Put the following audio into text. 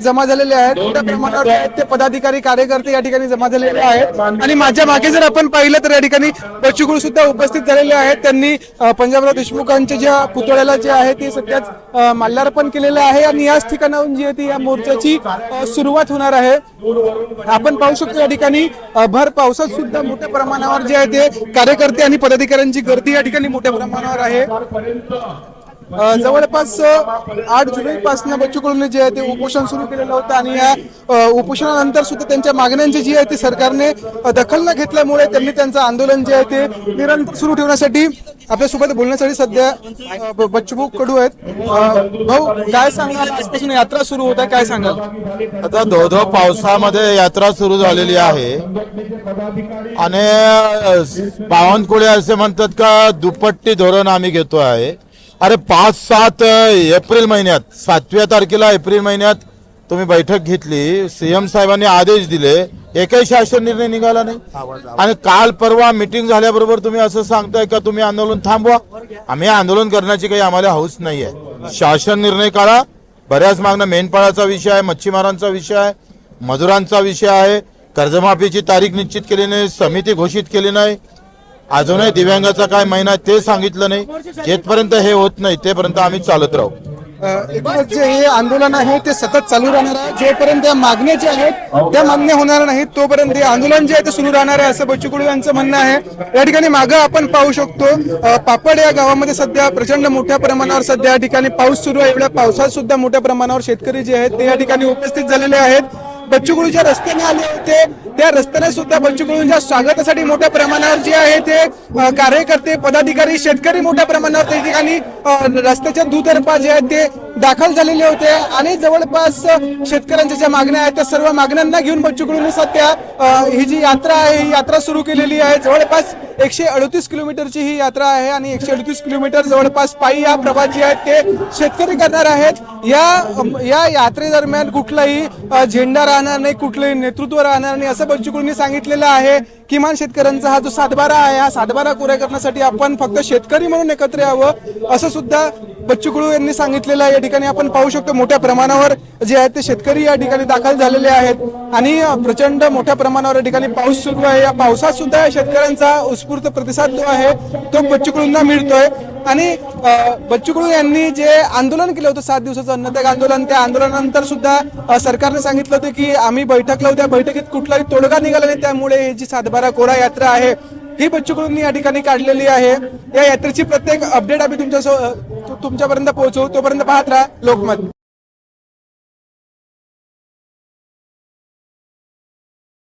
जमा झालेले आहेत. मोठ्या प्रमाणावर ते पदाधिकारी कार्यकर्ते या ठिकाणी जमा झालेले आहेत. आणि माझ्या मागे जर आपण पाहिलं तर या ठिकाणी बच्चूकडू सुद्धा उपस्थित झालेले आहेत. त्यांनी पंजाबराव देशमुखांच्या ज्या पुतळ्याला जे आहे ते सध्याच माल्यार्पण केलेलं आहे. आणि याच ठिकाणाहून जी आहे ती या मोर्चाची सुरुवात होणार आहे. आपण पाहू शकतो या ठिकाणी भर पावसात सुद्धा मोठ्या प्रमाणावर जे आहे ते कार्यकर्ते आणि पदाधिकाऱ्यांची गर्दी या ठिकाणी मोठ्या प्रमाणावर आहे. जवळपास आठ जुलै पासून बच्चू कडूंनी जे आहे ते उपोषण सुरू केलेलं होतं आणि या उपोषणानंतर सुद्धा त्यांच्या मागण्यांची जी आहे ती सरकारने दखल न घेतल्यामुळे त्यांनी त्यांचं आंदोलन जे आहे ते निरंतर सुरू ठेवण्यासाठी आपल्यासोबत बोलण्यासाठी सध्या बच्चू कडू आहेत. भाऊ काय सांगाल? आजपासून यात्रा सुरू होत आहे काय सांगाल? आता धो धो पावसामध्ये यात्रा सुरू झालेली आहे. आणि बावनकुळे असे म्हणतात का दुपट्टी धोरण आम्ही घेतो आहे. अरे पाच सात एप्रिल महिन्यात सातव्या तारखेला एप्रिल महिन्यात तुम्ही बैठक घेतली सीएम साहेबांनी आदेश दिले एकही शासन निर्णय निघाला नाही. आणि काल परवा मिटिंग झाल्याबरोबर तुम्ही असं सांगताय का तुम्ही आंदोलन थांबवा? आम्ही आंदोलन करण्याची काही आम्हाला हौस नाही आहे शासन निर्णय काढा. बऱ्याच मागण्या मेंढपाळाचा विषय आहे मच्छीमारांचा विषय आहे मजुरांचा विषय आहे. कर्जमाफीची तारीख निश्चित केली नाही समिती घोषित केली नाही. अजूनही दिव्यांगाचा काय महिना ते सांगितलं नाही. जेथपर्यंत हे होत नाही तेपर्यंत आम्ही चालत राहू. एकूणच जे हे आंदोलन आहे ते सतत चालू राहणार आहे. जोपर्यंत या मागण्या ज्या आहेत त्या मान्य होणार नाहीत तोपर्यंत हे आंदोलन जे आहे ते सुरू राहणार आहे असं बच्चू कडू यांचं म्हणणं आहे. या ठिकाणी मागं आपण पाहू शकतो पापड या गावामध्ये सध्या प्रचंड मोठ्या प्रमाणावर सध्या या ठिकाणी पाऊस सुरू आहे. एवढ्या पावसात सुद्धा मोठ्या प्रमाणावर शेतकरी जे आहेत ते या ठिकाणी उपस्थित झालेले आहेत. बच्चू रस्त्याने आले होते. त्या रस्त्याने सुद्धा बच्चू स्वागतासाठी मोठ्या प्रमाणावर जे आहे ते कार्यकर्ते पदाधिकारी शेतकरी मोठ्या प्रमाणावर त्या ठिकाणी रस्त्याच्या दुतर्फा जे आहेत ते दाखल झालेले होते आणि जवळपास शेतकऱ्यांच्या ज्या मागण्या आहेत त्या सर्व मागण्यांना घेऊन बच्चू सध्या ही जी यात्रा आहे ही यात्रा सुरू केलेली आहे. जवळपास एकशे अडतीस किलोमीटरची ही यात्रा आहे आणि एकशे अडतीस किलोमीटर जवळपास पायी या प्रवास जे आहेत ते शेतकरी करणार आहेत. या या यात्रेदरम्यान कुठलाही झेंडा राहणार नाही कुठलंही नेतृत्व राहणार नाही असं बच्चू कडूंनी सांगितलेलं आहे. किमान शेतकऱ्यांचा हा जो सातबारा आहे हा सातबारा कोऱ्या करण्यासाठी आपण फक्त शेतकरी म्हणून एकत्र यावं असं सुद्धा बच्चू कडू यांनी सांगितलेलं आहे. या ठिकाणी आपण पाहू शकतो मोठ्या प्रमाणावर जे आहेत ते शेतकरी या ठिकाणी दाखल झालेले आहेत. आणि प्रचंड मोठ्या प्रमाणावर या ठिकाणी पाऊस सुरू आहे. या पावसात सुद्धा या शेतकऱ्यांचा उत्स्फूर्त प्रतिसाद जो आहे तो बच्चू कडूंना मिळतोय. आणि बच्चू कडू यांनी जे आंदोलन केलं होतं सात दिवसाचं अन्नत्याग आंदोलन त्या आंदोलनानंतर सुद्धा सरकारने सांगितलं होतं की आम्ही बैठक लावू त्या बैठकीत कुठलाही तोडगा निघाला नाही. त्यामुळे ही जी सातबारा कोरा यात्रा आहे ही बच्चू कडूंनी या ठिकाणी काढलेली आहे. या यात्रेची प्रत्येक अपडेट आम्ही तुमच्या तुमच्यापर्यंत पोहोचवू. तोपर्यंत पाहत राहा लोकमत.